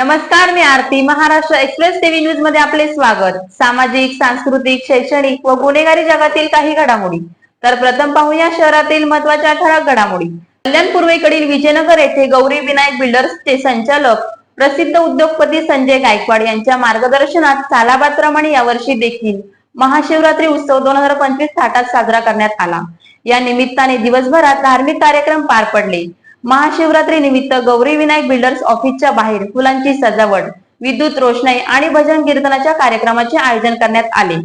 नमस्कार मी Aarti. Maharashtra express TV न्यूजमध्ये आपले स्वागत. सामाजिक सांस्कृतिक शैक्षणिक व गुन्हेगारी जगातील काही घडामोडी. तर प्रथम पाहूया शहरातील महत्त्वाच्या ठळक घडामोडी. कल्याण पूर्वेकडील विजयनगर येथे गौरी विनायक बिल्डर्सचे संचालक प्रसिद्ध उद्योगपती संजय गायकवाड यांच्या मार्गदर्शनात सालाबादप्रमाणे यावर्षी देखील महाशिवरात्री उत्सव दोन हजार पंचवीस थाटात साजरा करण्यात आला. या निमित्ताने दिवसभरात धार्मिक कार्यक्रम पार पडले. महाशिवरात्री निमित्त गौरी विनायक बिल्डर्स ऑफिसच्या बाहेर फुलांची सजावट विद्युत रोषणाई आणि भजन कीर्तनाच्या कार्यक्रमाचे आयोजन करण्यात आले.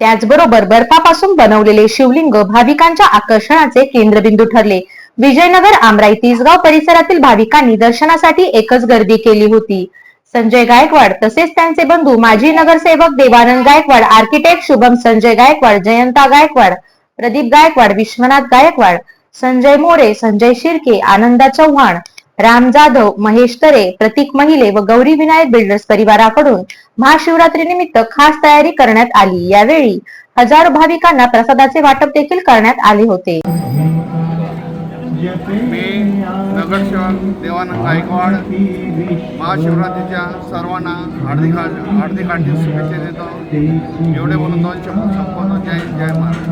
त्याचबरोबर बर्फापासून बनवलेले शिवलिंग भाविकांच्या आकर्षणाचे केंद्रबिंदू ठरले. विजयनगर आमराई तिसगाव परिसरातील भाविकांनी दर्शनासाठी एकच गर्दी केली होती. संजय गायकवाड तसेच त्यांचे बंधू माजी नगरसेवक देवानंद गायकवाड आर्किटेक्ट शुभम संजय गायकवाड जयंता गायकवाड प्रदीप गायकवाड विश्वनाथ गायकवाड संजय मोरे संजय शिर्के आनंदा चव्हाण राम जाधव महेश तरे प्रतीक महिले व गौरी विनायक बिल्डर्स परिवाराकडून महाशिवरात्री निमित्त खास तयारी करण्यात आली. यावेळी हजारो भाविकांना प्रसादाचे वाटप देखील करण्यात आले होते. मी नगरसेवक देवानंद गायकवाड महाशिवरात्रीच्या सर्वांना हार्दिक हार्दिक हार्दिक शुभेच्छा देतो. एवढे बोलून दोन शब्द संपवतो. जय जय महाराज.